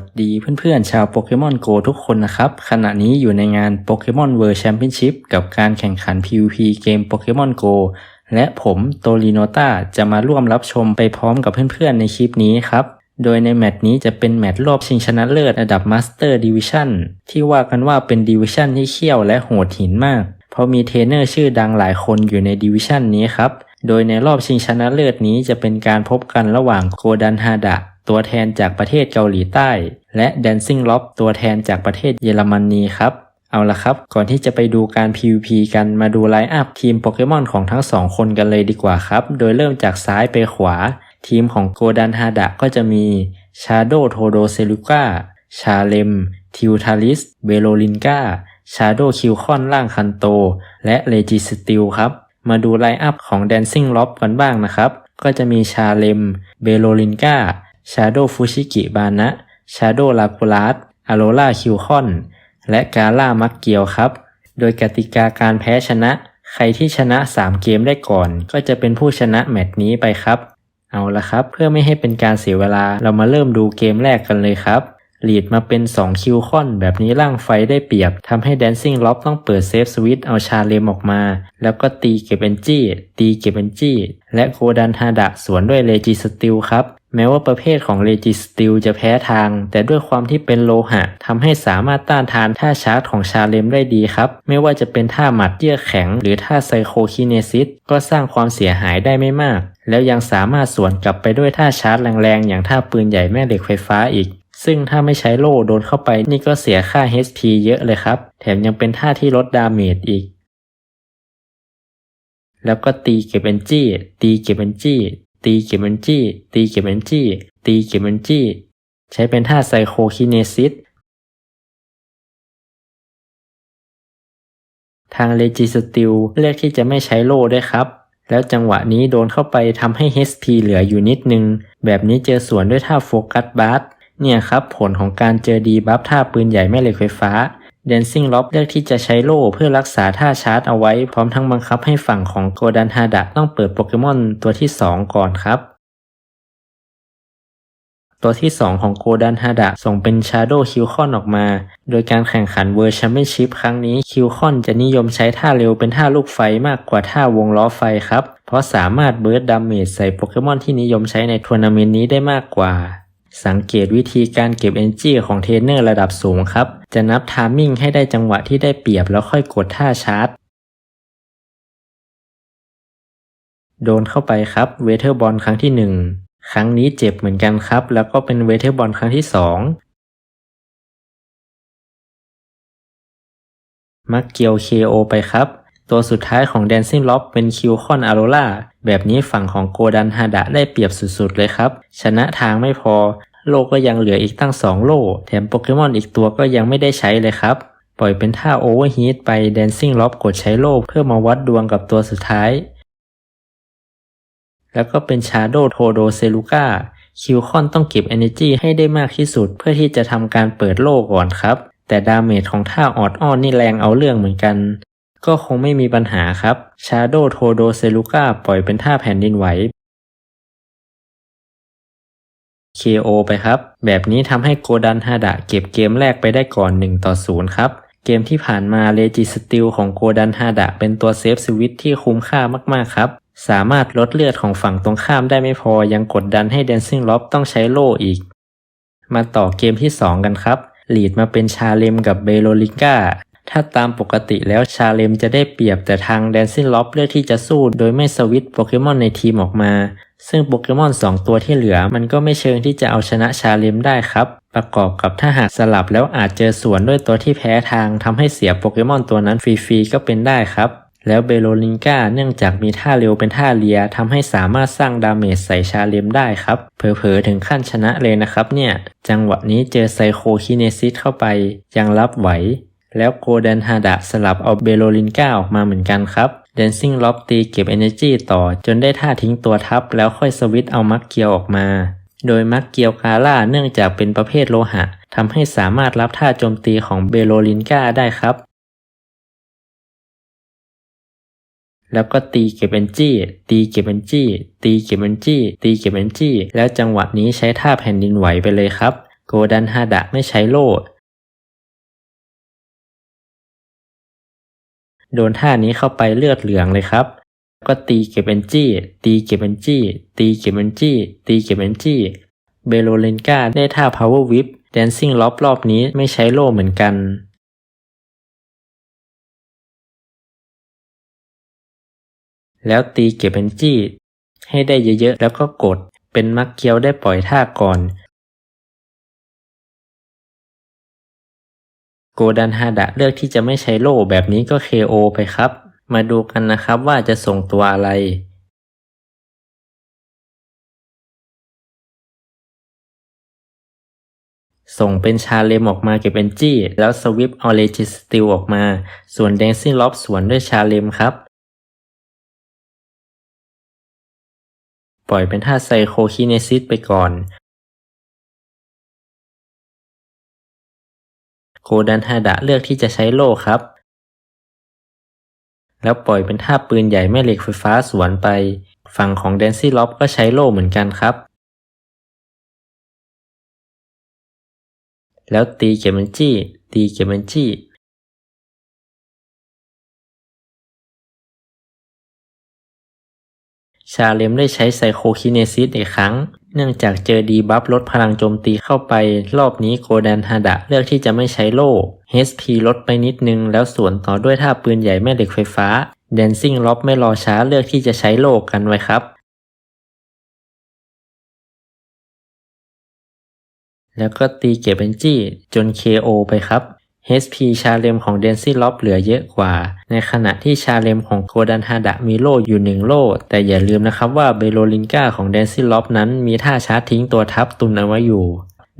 วัสดีเพื่อนๆ ชาวโปเกมอนโกทุกคนนะครับ ขณะนี้อยู่ในงานโปเกมอนเวิร์แชมเปี้ยนชิพกับการแข่งขัน PVP เกมโปเกมอนโกและผมโตลิโนตาจะมาร่วมรับชมไปพร้อมกับเพื่อนๆ ในคลิปนี้ครับ โดยในแมตช์นี้จะเป็นแมตช์รอบชิงชนะเลิศระดับมาสเตอร์ดิวิชั่นที่ว่ากันว่าเป็นดิวิชั่นที่เขี้ยวและโหดหินมาก เพราะมีเทรนเนอร์ชื่อดังหลายคนอยู่ในดิวิชั่นนี้ครับ โดยในรอบชิงชนะเลิศนี้จะเป็นการพบกันระหว่างโกดันฮาดะ ตัวแทนจากประเทศเกาหลีใต้ และ Dancing Lob ตัวแทนจากประเทศเยอรมนนีครับ เอาละครับ ก่อนที่จะไปดูการ PVP กันมาดูไลน์อัพทีมโปเกมอนของทั้งสองคนกันเลยดีกว่าครับ โดยเริ่มจากซ้ายไปขวา ทีมของโกดันฮาดะก็จะมี Shadow t o d o s e l u k a ชาเลมทิวทาลิส เบโลลินกาชาโดคิวคอนล่างคันโต และเลจิสติลครับ มาดูไลน์อัพของ Dancing Lob กันบ้างนะครับ ก็จะมีชาเลม เบโลลินกา ชาโดฟูชิกิบานะชาโดลาปูลัสอโรล่าคิวคอน และกาล่ามักเกียวครับ โดยกติกาการแพ้ชนะ ใครที่ชนะ 3 เกมได้ก่อน ก็จะเป็นผู้ชนะแมตช์นี้ไปครับ เอาละครับ เพื่อไม่ให้เป็นการเสียเวลาเรามาเริ่มดูเกมแรกกันเลยครับ ลีดมาเป็น 2 คิวคอน แบบนี้ร่างไฟได้เปรียบทำให้ Dancing Lob ต้องเปิดเซฟสวิตเอาชาเลมออกมา แล้วก็ตีเก็บเอนจี้ตีเก็บเอนจี้และโกดันฮาดะสวนด้วยเลจิสติลครับ แม้ว่าประเภทของเลจิสติลจะแพ้ทาง แต่ด้วยความที่เป็นโลหะทำให้สามารถต้านทานท่าชาร์จของชาเลมได้ดีครับ ไม่ว่าจะเป็นท่าหมัดเยือแข็ง หรือท่าไซโคคิเนซิสก็สร้างความเสียหายได้ไม่มาก แล้วยังสามารถสวนกลับไปด้วยท่าชาร์จแรงๆอย่างท่าปืนใหญ่แม่เหล็กไฟฟ้าอีก ซึ่งถ้าไม่ใช้โล่โดนเข้าไปนี่ก็เสียค่า HP เยอะเลยครับ แถมยังเป็นท่าที่ลดดาเมจอีก แล้วก็ตีเก็บเอนจี้ ตีเก็บเอนจี้ ตีเก็บเอนจี้ ตีเก็บเอนจี้ ตีเก็บเอนจี้ ใช้เป็นท่าไซโคคิเนซิสทางเลจิสติลเลือกที่จะไม่ใช้โล่ด้วยครับ แล้วจังหวะนี้โดนเข้าไปทำให้ HP เหลืออยู่นิดนึง แบบนี้เจอสวนด้วยท่าโฟกัสบาร์ เนี่ยครับผลของการเจอดีบัฟท่าปืนใหญ่แม่เหล็กไฟฟ้า Dancing Lob เลือกที่จะใช้โล่เพื่อรักษาท่าชาร์จเอาไว้ พร้อมทั้งบังคับให้ฝั่งของโกดันฮาดะต้องเปิดโปเกมอนตัวที่ 2 ก่อนครับ ตัวที่ 2 ของโกดันฮาดะส่งเป็น Shadow q ิ c o n ออกมา โดยการแข่งขัน World Championship ครั้งนี้ q ิ c o n จะนิยมใช้ท่าเร็วเป็นท่าลูกไฟมากกว่าท่าวงล้อไฟครับ เพราะสามารถเบิร์ดดาเมจใส่โปเกมอนที่นิยมใช้ในทัวร์นาเมนต์นี้ได้มากกว่า สังเกตวิธีการเก็บ Energy ของเทรนเนอร์ระดับสูงครับ จะนับทามมิ่งให้ได้จังหวะที่ได้เปรียบแล้วค่อยกดท่าชาร์จ โดนเข้าไปครับเวเทอร์บอลครั้งที่ 1 ครั้งนี้เจ็บเหมือนกันครับ แล้วก็เป็นเวเทอร์บอลครั้งที่ 2 มักเกียว KO ไปครับ ตัวสุดท้ายของ Dancing Lob เป็นคิวคอนอโรล่าแบบนี้ฝั่งของโกดันฮาดะได้เปรียบสุดๆเลยครับ ชนะทางไม่พอ โลก็ยังเหลืออีกตั้ง 2 โล แถมโปเกมอนอีกตัวก็ยังไม่ได้ใช้เลยครับ ปล่อยเป็นท่าโอเวอร์ฮีทไป Dancing Lob กดใช้โลเพื่อมาวัดดวงกับตัวสุดท้าย แล้วก็เป็น Shadow t o d o s e l u k a คิวคอนต้องเก็บ Energy ให้ได้มากที่สุดเพื่อที่จะทำการเปิดโลกก่อนครับ แต่ดาเมจของท่าออดอ้อนนี่แรงเอาเรื่องเหมือนกัน ก็คงไม่มีปัญหาครับ Shadow t o d o s e l u k a ปล่อยเป็นท่าแผ่นดินไหว KO ไปครับ แบบนี้ทำให้โกดันฮาดะเก็บเกมแรกไปได้ก่อน 1 ต่อ 0 ครับ เกมที่ผ่านมาเลจิสติลของโกดันฮาดะเป็นตัวเซฟสวิตที่คุ้มค่ามาก ๆ ครับ สามารถลดเลือดของฝั่งตรงข้ามได้ไม่พอยังกดดันให้ Dancing Lob ต้องใช้โล่อีก มาต่อเกมที่ 2 กันครับลีดมาเป็นชาเลมกับเบโลลิก้า ถ้าตามปกติแล้วชาเลมจะได้เปรียบแต่ทาง Dancing Lob เลือกที่จะสู้โดยไม่สวิตช์โปเกมอนในทีมออกมา ซึ่งโปเกมอน 2 ตัวที่เหลือมันก็ไม่เชิงที่จะเอาชนะชาเลมได้ครับ ประกอบกับถ้าหากสลับแล้วอาจเจอสวนด้วยตัวที่แพ้ทางทำให้เสียโปเกมอนตัวนั้นฟรีๆก็เป็นได้ครับแล้วเบโลลิงกาเนื่องจากมีท่าเร็วเป็นท่าเลียทำให้สามารถสร้างดาเมจใส่ชาเลมได้ครับ เผลอๆถึงขั้นชนะเลยนะครับเนี่ย จังหวะนี้เจอไซโคคิเนซิสเข้าไปยังรับไหว แล้วโกเดนฮาดะสลับเอาเบโลลินก้าออกมาเหมือนกันครับ Dancing Lob ตีเก็บ Energy ต่อจนได้ท่าทิ้งตัวทับ แล้วค่อยสวิตช์เอามักเกียวออกมา โดยมักเกียวกาล่าเนื่องจากเป็นประเภทโลหะทำให้สามารถรับท่าโจมตีของเบโลลินกาได้ครับ แล้วก็ตีเก็บเอนจี้ ตีเก็บเอนจี้ ตีเก็บเอนจี้ ตีเก็บเอนจี้ แล้วจังหวะนี้ใช้ท่าแผ่นดินไหวไปเลยครับ โกดันฮาดะไม่ใช้โล่ โดนท่านี้เข้าไปเลือดเหลืองเลยครับ ก็ตีเก็บเอนจี้ ตีเก็บเอนจี้ ตีเก็บเอนจี้ ตีเก็บเอนจี้ เบโลเลนกาได้ท่า power whip dancing lob รอบนี้ไม่ใช้โล่เหมือนกันแล้วตีเก็บเอนจี้ ให้ได้เยอะๆ แล้วก็กด เป็นมักเกียวได้ปล่อยท่าก่อน โกดันฮาดะเลือกที่จะไม่ใช้โล่แบบนี้ก็ KO ไปครับ มาดูกันนะครับว่าจะส่งตัวอะไร ส่งเป็นชาเลมออกมาเก็บเอนจี้ แล้วสวิปเอาเลจิสติลออกมา ส่วนแดงซิ่งล็อบสวนด้วยชาเลมครับ ปล่อยเป็นท่าไซโคคิเนซิสไปก่อน โกดันฮาดะเลือกที่จะใช้โล่ครับ แล้วปล่อยเป็นท่าปืนใหญ่แม่เหล็กไฟฟ้าสวนไป ฝั่งของแดนซี่ล็อบก็ใช้โล่เหมือนกันครับ แล้วตีเก็บมันจี้ ตีเก็บมันจี้ชาเลมได้ใช้ไซโคคิเนซิสอีกครั้ง เนื่องจากเจอดีบัฟลดพลังโจมตีเข้าไป รอบนี้โกดันฮาดะเลือกที่จะไม่ใช้โล่ HP ลดไปนิดนึง แล้วสวนต่อด้วยท่าปืนใหญ่แม่เหล็กไฟฟ้าแดนซิ่งล็อบไม่รอช้าเลือกที่จะใช้โล่กันไว้ครับ แล้วก็ตีเก็บเอนจี้จน KO ไปครับ HP ชาเลมของเดนซี่ล็อบเหลือเยอะกว่า ในขณะที่ชาเลมของโกดันฮาดะมีโล่อยู่หนึ่งโล่ แต่อย่าลืมนะครับว่าเบโลลินกาของเดนซี่ล็อบนั้นมีท่าชาร์จทิ้งตัวทับตุนเอาไว้อยู่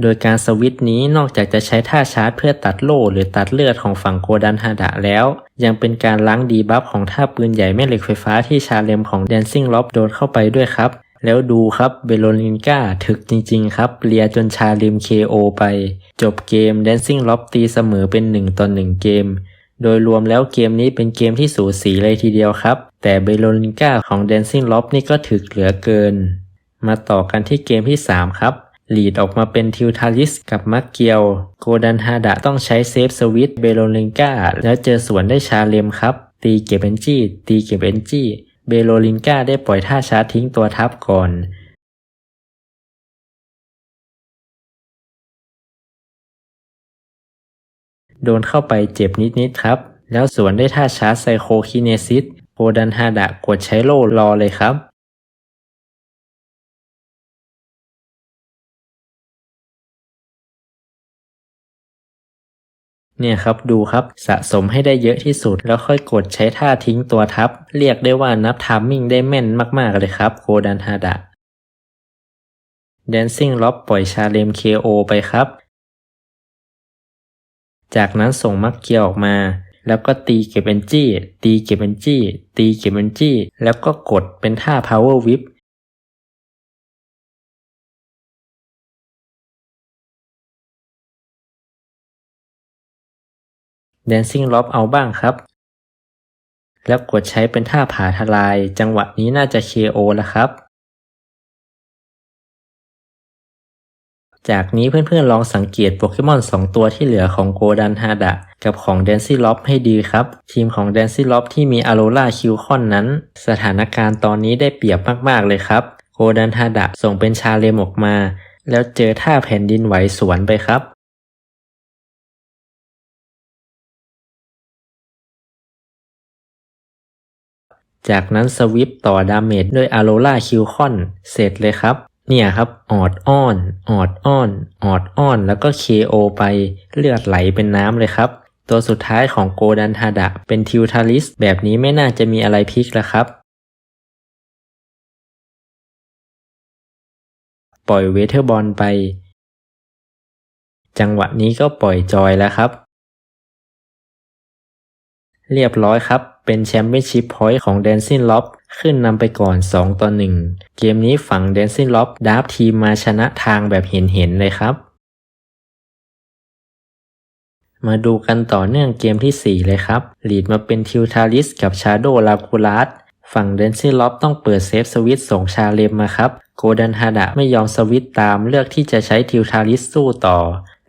โดยการสวิตช์นี้นอกจากจะใช้ท่าชาร์จเพื่อตัดโล่หรือตัดเลือดของฝั่งโกดันฮาดะแล้ว ยังเป็นการล้างดีบัฟของท่าปืนใหญ่แม่เหล็กไฟฟ้าที่ชาเลมของแดนซิ่งล็อบโดนเข้าไปด้วยครับ แล้วดูครับเบโลลินกาถึกจริง ๆ ครับเลียจนชาลิม KO ไป จบเกม Dancing Lob ตีเสมอเป็น 1 ต่อ 1 เกม โดยรวมแล้วเกมนี้เป็นเกมที่สูสีเลยทีเดียวครับ แต่เบโลลินกาของ Dancing Lob นี่ก็ถึกเหลือเกิน มาต่อกันที่เกมที่ 3 ครับลีดออกมาเป็นทิวทาริสกับมักเกียว โกดันฮาดะต้องใช้เซฟสวิตเบโลลินกาแล้วเจอสวนได้ชาเลมครับ ตีเก็บเอนจี้ตีเก็บเอนจี้ เบโลลินกาได้ปล่อยท่าชาร์จทิ้งตัวทับก่อนโดนเข้าไปเจ็บนิด ๆ ครับ แล้วสวนได้ท่าชาร์จไซโคคิเนซิสโคดันฮาดะกดใช้โล่รอเลยครับ เนี่ยครับดูครับสะสมให้ได้เยอะที่สุด แล้วค่อยกดใช้ท่าทิ้งตัวทับ เรียกได้ว่านับทามมิ่งได้แม่นมากๆเลยครับโคดันฮาดะ Dancing Lob ปล่อยชาเลม KO ไปครับ จากนั้นส่งมักเกียวออกมา แล้วก็ตีเก็บเอนจี้ ตีเก็บเอนจี้ ตีเก็บเอนจี้ แล้วก็กดเป็นท่า power whip Dancing Lob เอาบ้างครับ แล้วกดใช้เป็นท่าผาทลาย จังหวะนี้น่าจะ KO แล้วครับ จากนี้เพื่อนๆลองสังเกตโปเกมอน 2 ตัวที่เหลือของโกดันฮาดะกับของแดนซี่ล็อบให้ดีครับ ทีมของแดนซี่ล็อบที่มีอโรล่าคิวคอนนั้น สถานการณ์ตอนนี้ได้เปรียบมากๆเลยครับโกดันฮาดะส่งเป็นชาเลมออกมา แล้วเจอท่าแผ่นดินไหวสวนไปครับ จากนั้นสวิปต่อดาเมจด้วยอโรล่าคิวคอนเสร็จเลยครับ เนี่ยครับออดอ้อนออดอ้อนออดอ้อน แล้วก็ KO ไปเลือดไหลเป็นน้ำเลยครับ ตัวสุดท้ายของโกดันฮาดะ เป็นทิวทาริส แบบนี้ไม่น่าจะมีอะไรพลิกแล้วครับ ปล่อยเวเทอร์บอลไป จังหวะนี้ก็ปล่อยจอยแล้วครับ เรียบร้อยครับ เป็นแชมเปี้ยนชิพพอยต์ของแดนซินล็อบขึ้นนำไปก่อน 2 ต่อ 1 เกมนี้ฝั่งแดนซินล็อบดาร์ฟทีมมาชนะทางแบบเห็นๆเลยครับ มาดูกันต่อเนื่องเกมที่ 4 เลยครับลีดมาเป็นทิวทาริสกับชาโดลาคูลัสฝั่งเดนซี่ล็อบต้องเปิดเซฟสวิตส่งชาเลมมาครับโกดันฮาดะไม่ยอมสวิตตามเลือกที่จะใช้ทิวทาริสสู้ต่อ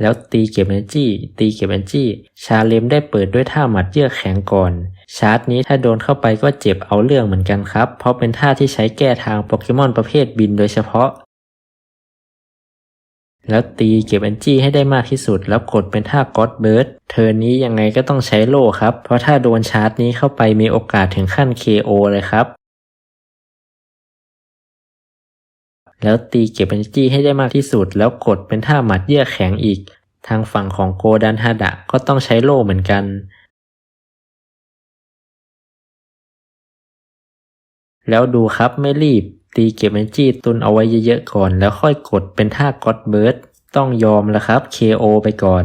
แล้วตีเก็บเอนจี้ตีเก็บเอนจี้ชาเลมได้เปิดด้วยท่าหมัดเยือกแข็งก่อน ชาร์จนี้ถ้าโดนเข้าไปก็เจ็บเอาเรื่องเหมือนกันครับ เพราะเป็นท่าที่ใช้แก้ทางโปเกมอนประเภทบินโดยเฉพาะ แล้วตีเก็บเอนจี้ให้ได้มากที่สุด แล้วกดเป็นท่าก็อดเบิร์ดเทิร์นนี้ยังไงก็ต้องใช้โล่ครับ เพราะถ้าโดนชาร์จนี้เข้าไปมีโอกาสถึงขั้น KO เลยครับแล้วตีเก็บ energy ให้ได้มากที่สุด แล้วกดเป็นท่าหมัดเยือแข็งอีก ทางฝั่งของโกดันฮาดะก็ต้องใช้โล่เหมือนกัน แล้วดูครับไม่รีบ ตีเก็บ energy ตุนเอาไว้เยอะๆก่อน แล้วค่อยกดเป็นท่าก็อดเบิร์ดต้องยอมแล้วครับ KO ไปก่อน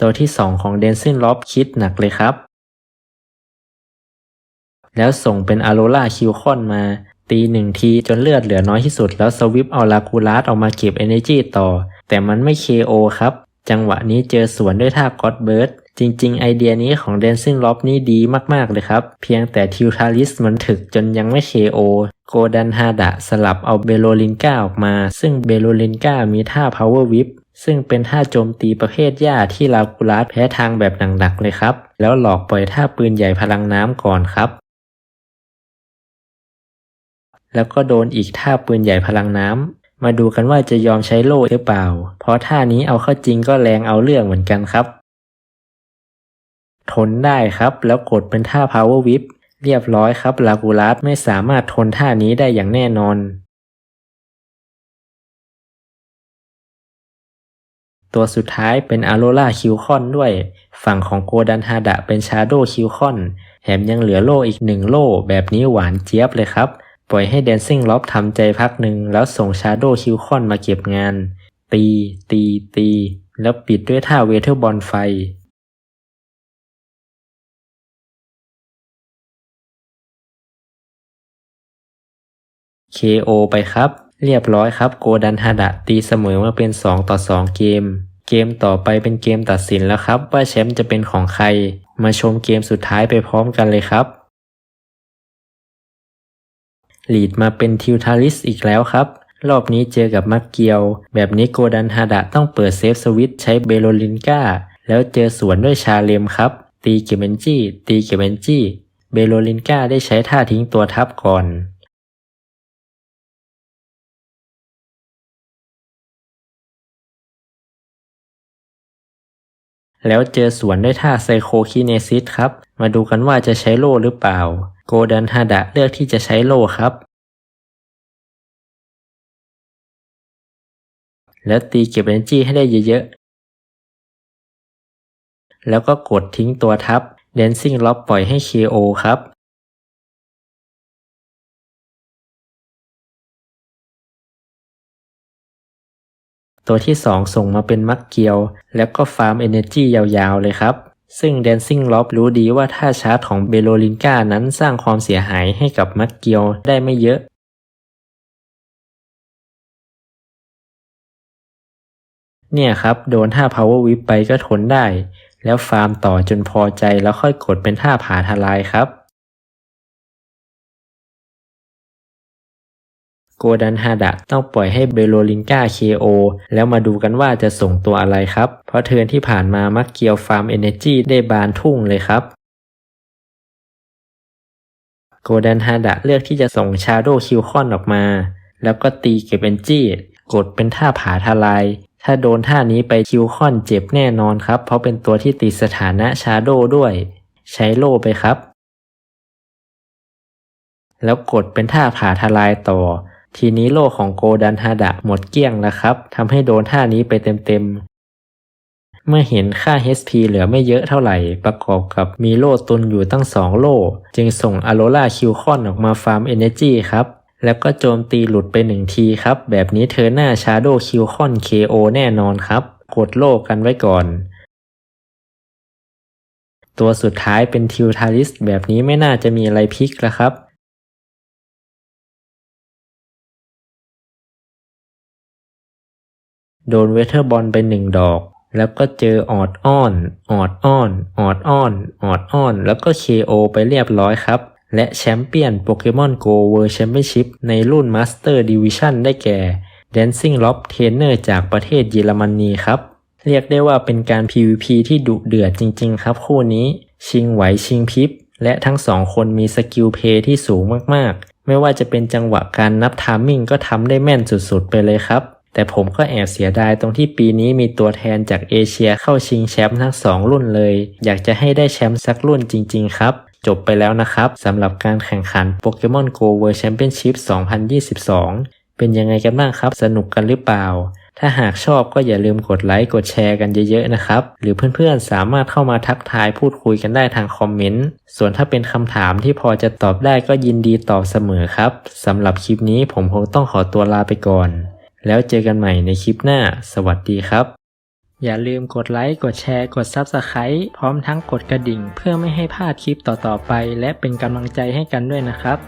ตัวที่ 2 ของเดนซินล็อบคิดหนักเลยครับ แล้วส่งเป็นอาโรล่าคิวคอนมา ตีหนึ่งทีจนเลือดเหลือน้อยที่สุด แล้วสวิปเอาลาคูลัสออกมาเก็บ Energy ต่อ แต่มันไม่ KO ครับ จังหวะนี้เจอสวนด้วยท่ากอดเบิร์ดจริง ๆ ไอเดียนี้ของเดนซินล็อบนี่ดีมาก ๆ เลยครับ เพียงแต่ทิวทาริสมันถึกจนยังไม่ KO โกดันฮาดะสลับเอาเบโลลินก้าออกมา ซึ่งเบโลลินก้ามีท่า Power Whip ซึ่งเป็นท่าโจมตีประเภทหญ้าที่ลาคูลัสแพ้ทางแบบหนักๆเลยครับ แล้วหลอกปล่อยท่าปืนใหญ่พลังน้ำก่อนครับ แล้วก็โดนอีกท่าปืนใหญ่พลังน้ำ มาดูกันว่าจะยอมใช้โล่หรือเปล่า เพราะท่านี้เอาเข้าจริงก็แรงเอาเรื่องเหมือนกันครับ ทนได้ครับแล้วกดเป็นท่า power whip เรียบร้อยครับลากูลัสไม่สามารถทนท่านี้ได้อย่างแน่นอน ตัวสุดท้ายเป็นอาโรล่าคิวคอนด้วย ฝั่งของโกดันฮาดะเป็นชาโดคิวคอนแถมยังเหลือโล่อีกหนึ่งโล่แบบนี้หวานเจี๊ยบเลยครับ ปล่อยให้แดนซิ่งล็อบทำใจพักหนึ่งแล้วส่งชาโดคิวคอนมาเก็บงาน ตี ตี ตี แล้วปิดด้วยท่าเวเทอร์บอลไฟ KO ไปครับ เรียบร้อยครับโกดันฮาดะตีเสมอมาเป็น 2 ต่อ 2 เกม เกมต่อไปเป็นเกมตัดสินแล้วครับ ว่าแชมป์จะเป็นของใคร มาชมเกมสุดท้ายไปพร้อมกันเลยครับ ลีดมาเป็นทิวทาริสอีกแล้วครับ รอบนี้เจอกับมักเกียว แบบนี้โกดันฮาดะต้องเปิดเซฟสวิตใช้เบโลลินกาแล้วเจอสวนด้วยชาเลมครับ ตีเกเบนจี้ ตีเกเบนจี้ เบโลลินกาได้ใช้ท่าทิ้งตัวทับก่อนแล้วเจอสวนด้วยท่าไซโคคิเนซิสครับ มาดูกันว่าจะใช้โล่หรือเปล่า โกดันฮาดะเลือกที่จะใช้โล่ครับ แล้วตีเก็บ energy ให้ได้เยอะๆ แล้วก็กดทิ้งตัวทับ Dancing Lob ปล่อยให้ KO ครับตัวที่ 2 ส่งมาเป็นมักเกียว แล้วก็ฟาร์ม Energy ยาวๆ เลยครับ ซึ่งแดนซิ่งล็อบรู้ดีว่าท่าชาร์จของเบโลลินกานั้นสร้างความเสียหายให้กับมักเกียวได้ไม่เยอะ เนี่ยครับ โดนท่า power whip ไปก็ทนได้ แล้วฟาร์มต่อจนพอใจแล้วค่อยกดเป็นท่าผาทลายครับ โกดันฮาดะต้องปล่อยให้เบโลลินกา KO แล้วมาดูกันว่าจะส่งตัวอะไรครับ เพราะเทิร์นที่ผ่านมามักเกียวฟาร์ม Energy ได้บานทุ่งเลยครับโกดันฮาดะเลือกที่จะส่งชาโดคิวคอนออกมา แล้วก็ตีเก็บ Energy กดเป็นท่าผาทลาย ถ้าโดนท่านี้ไปคิวคอนเจ็บแน่นอนครับ เพราะเป็นตัวที่ติดสถานะชาโดด้วย ใช้โล่ไปครับ แล้วกดเป็นท่าผาทลายต่อ ทีนี้โล่ของโกดันฮาดะหมดเกลี้ยงแล้วครับทำให้โดนท่านี้ไปเต็มๆ เมื่อเห็นค่า HP เหลือไม่เยอะเท่าไหร่ ประกอบกับมีโล่ตุนอยู่ตั้ง 2 โล่ จึงส่งอโรล่าคิวคอนออกมาฟาร์ม Energy ครับ แล้วก็โจมตีหลุดไปหนึ่งทีครับ แบบนี้เธอหน้าชาร์โดคิวคอน KO แน่นอนครับ กดโล่กันไว้ก่อนตัวสุดท้ายเป็นทิวทาริสแบบนี้ไม่น่าจะมีอะไรพลิกแล้วครับ โดนเวเทอร์บอลไปหนึ่งดอก แล้วก็เจอออดอ้อน ออดอ้อน ออดอ้อน ออดอ้อน แล้วก็ KO ไปเรียบร้อยครับ และแชมเปี้ยนโปเกมอน Go World Championship ในรุ่น Master Division ได้แก่ Dancing Lob Trainer จากประเทศเยอรมนีครับ เรียกได้ว่าเป็นการ PVP ที่ดุเดือดจริง ๆ ครับคู่นี้ ชิงไหวชิงพริบ และทั้งสองคนมีสกิลเพย์ที่สูงมากๆ ไม่ว่าจะเป็นจังหวะการนับทามมิ่งก็ทำได้แม่นสุดๆไปเลยครับ แต่ผมก็แอบเสียดายตรงที่ปีนี้มีตัวแทนจากเอเชียเข้าชิงแชมป์ทั้งสองรุ่นเลย อยากจะให้ได้แชมป์สักรุ่นจริง ๆ ครับจบไปแล้วนะครับสำหรับการแข่งขัน Pokemon Go World Championship 2022 เป็นยังไงกันบ้างครับ สนุกกันหรือเปล่า ถ้าหากชอบก็อย่าลืมกดไลค์กดแชร์กันเยอะๆนะครับ หรือเพื่อนๆสามารถเข้ามาทักทายพูดคุยกันได้ทางคอมเมนต์ ส่วนถ้าเป็นคำถามที่พอจะตอบได้ก็ยินดีตอบเสมอครับสำหรับคลิปนี้ผมคงต้องขอตัวลาไปก่อน แล้วเจอกันใหม่ในคลิปหน้า สวัสดีครับ อย่าลืมกดไลค์ กดแชร์ กด Subscribe พร้อมทั้งกดกระดิ่ง เพื่อไม่ให้พลาดคลิปต่อๆไป และเป็นกำลังใจให้กันด้วยนะครับ